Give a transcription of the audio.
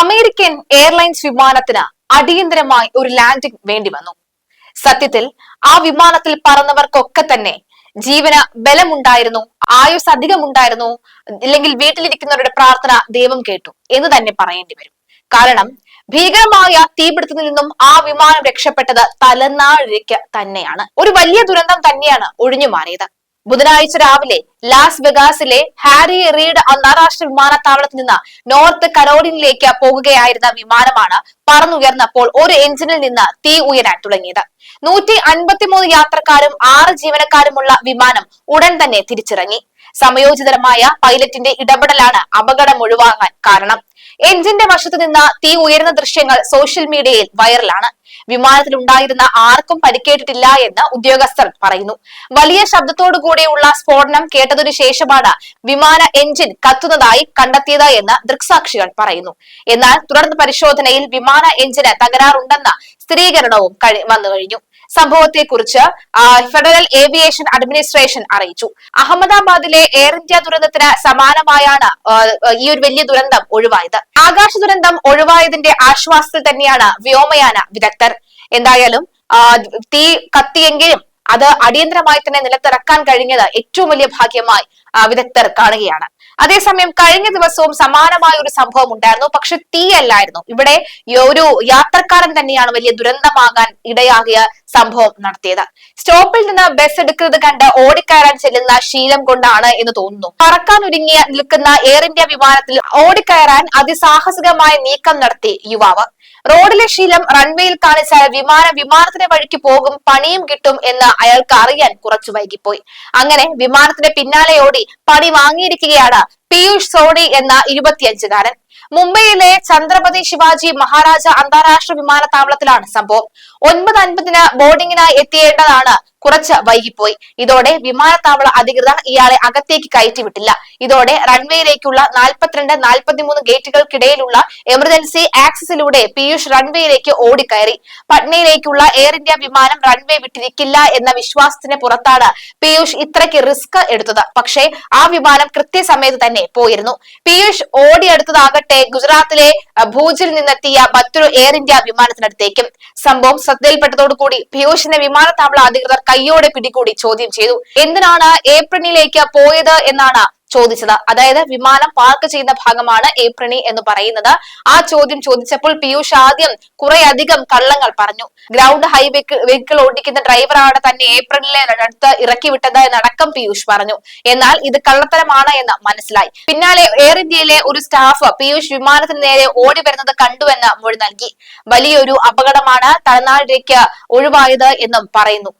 American airlines വിമാനത്തിന് അടിയന്തരമായി ഒരു ലാൻഡിംഗ് വേണ്ടി വന്നു. സത്യത്തിൽ ആ വിമാനത്തിൽ പറന്നവർക്കൊക്കെ തന്നെ ജീവന ബലമുണ്ടായിരുന്നു ആയുസ് അധികമുണ്ടായിരുന്നു ഇല്ലെങ്കിൽ വീട്ടിലിരിക്കുന്നവരുടെ പ്രാർത്ഥന ദൈവം കേട്ടു എന്ന് തന്നെ പറയേണ്ടി വരും. കാരണം ഭീകരമായ തീപിടുത്തത്തിൽ നിന്നും ആ വിമാനം രക്ഷപ്പെട്ടത് തലനാഴിക്ക് തന്നെയാണ്. ഒരു വലിയ ദുരന്തം തന്നെയാണ് ഒഴിഞ്ഞു മാറിയത് ബുധനാഴ്ച രാവിലെ ലാസ് വെഗാസിലെ ഹാരി റീഡ് അന്താരാഷ്ട്ര വിമാനത്താവളത്തിൽ നിന്ന് നോർത്ത് കരോഡിനിലേക്ക് പോകുകയായിരുന്ന വിമാനമാണ് പറന്നുയർന്നപ്പോൾ ഒരു എഞ്ചിനിൽ നിന്ന് തീ ഉയരാൻ തുടങ്ങിയത്. നൂറ്റി അൻപത്തിമൂന്ന് യാത്രക്കാരും ആറ് ജീവനക്കാരുമുള്ള വിമാനം ഉടൻ തന്നെ തിരിച്ചിറങ്ങി. സമയോചിതമായ പൈലറ്റിന്റെ ഇടപെടലാണ് അപകടം ഒഴിവാകാൻ കാരണം. എഞ്ചിന്റെ വശത്തു നിന്ന് തീ ഉയരുന്ന ദൃശ്യങ്ങൾ സോഷ്യൽ മീഡിയയിൽ വൈറലാണ്. വിമാനത്തിൽ ഉണ്ടായിരുന്ന ആർക്കും പരിക്കേറ്റിട്ടില്ല എന്ന് ഉദ്യോഗസ്ഥർ പറയുന്നു. വലിയ ശബ്ദത്തോടു കൂടിയുള്ള സ്ഫോടനം കേട്ടതിനു ശേഷമാണ് വിമാന എഞ്ചിൻ കത്തുന്നതായി കണ്ടെത്തിയത് എന്ന് ദൃക്സാക്ഷികൾ പറയുന്നു. എന്നാൽ തുടർന്ന് പരിശോധനയിൽ വിമാന എഞ്ചിന് തകരാറുണ്ടെന്ന സ്ഥിരീകരണവും വന്നു കഴിഞ്ഞു സംഭവത്തെക്കുറിച്ച് കുറിച്ച് ഫെഡറൽ ഏവിയേഷൻ അഡ്മിനിസ്ട്രേഷൻ അറിയിച്ചു. അഹമ്മദാബാദിലെ എയർ ഇന്ത്യ ദുരന്തത്തിന് സമാനമായാണ് ഈ ഒരു വലിയ ദുരന്തം ഒഴിവായത്. ആകാശ ദുരന്തം ഒഴിവായതിന്റെ ആശ്വാസത്തിൽ തന്നെയാണ് വ്യോമയാന വിദഗ്ധർ. എന്തായാലും തീ കത്തിയെങ്കിലും അത് അടിയന്തരമായി തന്നെ നിലത്തിറക്കാൻ കഴിഞ്ഞത് ഏറ്റവും വലിയ ഭാഗ്യമായി വിദഗ്ധർ കാണുകയാണ്. അതേസമയം കഴിഞ്ഞ ദിവസവും സമാനമായ ഒരു സംഭവം ഉണ്ടായിരുന്നു. പക്ഷെ തീയല്ലായിരുന്നു. ഇവിടെ ഒരു യാത്രക്കാരൻ തന്നെയാണ് വലിയ ദുരന്തമാകാൻ ഇടയാകിയ സംഭവം നടത്തിയത്. സ്റ്റോപ്പിൽ നിന്ന് ബസ് എടുക്കുന്നത് കണ്ട് ഓടിക്കയറാൻ ചെല്ലുന്ന ശീലം കൊണ്ടാണ് എന്ന് തോന്നുന്നു. പറക്കാൻ ഒരുങ്ങിയ നിൽക്കുന്ന എയർ ഇന്ത്യ വിമാനത്തിൽ ഓടിക്കയറാൻ അതിസാഹസികമായ നീക്കം നടത്തി യുവാവ്. റോഡിലെ ശീലം റൺവേയിൽ കാണിച്ചാൽ വിമാനം വിമാനത്തിന്റെ വഴിക്ക് പോകും പണിയും കിട്ടും എന്ന് അയാൾക്ക് അറിയാൻ കുറച്ചു വൈകിപ്പോയി. അങ്ങനെ വിമാനത്തിന്റെ പിന്നാലെയോടി പണി വാങ്ങിയിരിക്കുകയാണ് പീയൂഷ് സോണി എന്ന ഇരുപത്തിയഞ്ചുകാരൻ. മുംബൈയിലെ ഛത്രപതി ശിവാജി മഹാരാജ അന്താരാഷ്ട്ര വിമാനത്താവളത്തിലാണ് സംഭവം. ഒൻപത് അൻപതിന് ബോർഡിങ്ങിനായി എത്തിയേണ്ടതാണ്. കുറച്ച് വൈകിപ്പോയി. ഇതോടെ വിമാനത്താവള അധികൃതർ ഇയാളെ അകത്തേക്ക് കയറ്റിവിട്ടില്ല. ഇതോടെ റൺവേയിലേക്കുള്ള നാൽപ്പത്തിരണ്ട് നാൽപ്പത്തിമൂന്ന് ഗേറ്റുകൾക്കിടയിലുള്ള എമർജൻസി ആക്സസിലൂടെ പീയൂഷ് റൺവേയിലേക്ക് ഓടിക്കയറി. പട്നയിലേക്കുള്ള എയർ ഇന്ത്യ വിമാനം റൺവേ വിട്ടിരിക്കില്ല എന്ന വിശ്വാസത്തിന് പുറത്താണ് പീയൂഷ് ഇത്രയ്ക്ക് റിസ്ക് എടുത്തത്. പക്ഷേ ആ വിമാനം കൃത്യസമയത്ത് തന്നെ പോയിരുന്നു. പീയൂഷ് ഓടിയെടുത്തതാകട്ടെ ഗുജറാത്തിലെ ഭൂജിൽ നിന്നെത്തിയ മറ്റൊരു എയർ ഇന്ത്യ വിമാനത്തിനടുത്തേക്കും. സംഭവം ശ്രദ്ധയിൽപ്പെട്ടതോടുകൂടി പിയൂഷിനെ വിമാനത്താവള അധികൃതർ കയ്യോടെ പിടികൂടി ചോദ്യം ചെയ്തു. എന്തിനാണ് ഏപ്രിലിലേക്ക് പോയത് എന്നാണ് ചോദിച്ചത്. അതായത് വിമാനം പാർക്ക് ചെയ്യുന്ന ഭാഗമാണ് ഏപ്രണി എന്ന് പറയുന്നത്. ആ ചോദ്യം ചോദിച്ചപ്പോൾ പീയൂഷ് ആദ്യം കുറെ അധികം കള്ളങ്ങൾ പറഞ്ഞു. ഗ്രൗണ്ട് ഹൈ വെഹിക്കിൾ ഓടിക്കുന്ന ഡ്രൈവറാണ് തന്നെ ഏപ്രിലിലെ അടുത്ത് ഇറക്കി വിട്ടത് എന്നടക്കം പീയൂഷ് പറഞ്ഞു. എന്നാൽ ഇത് കള്ളത്തരമാണ് എന്ന് മനസ്സിലായി. പിന്നാലെ എയർ ഇന്ത്യയിലെ ഒരു സ്റ്റാഫ് പീയൂഷ് വിമാനത്തിന് നേരെ ഓടി വരുന്നത് കണ്ടുവെന്ന് മൊഴി നൽകി. വലിയൊരു അപകടമാണ് തലനാടിലേക്ക് ഒഴിവായത് എന്നും പറയുന്നു.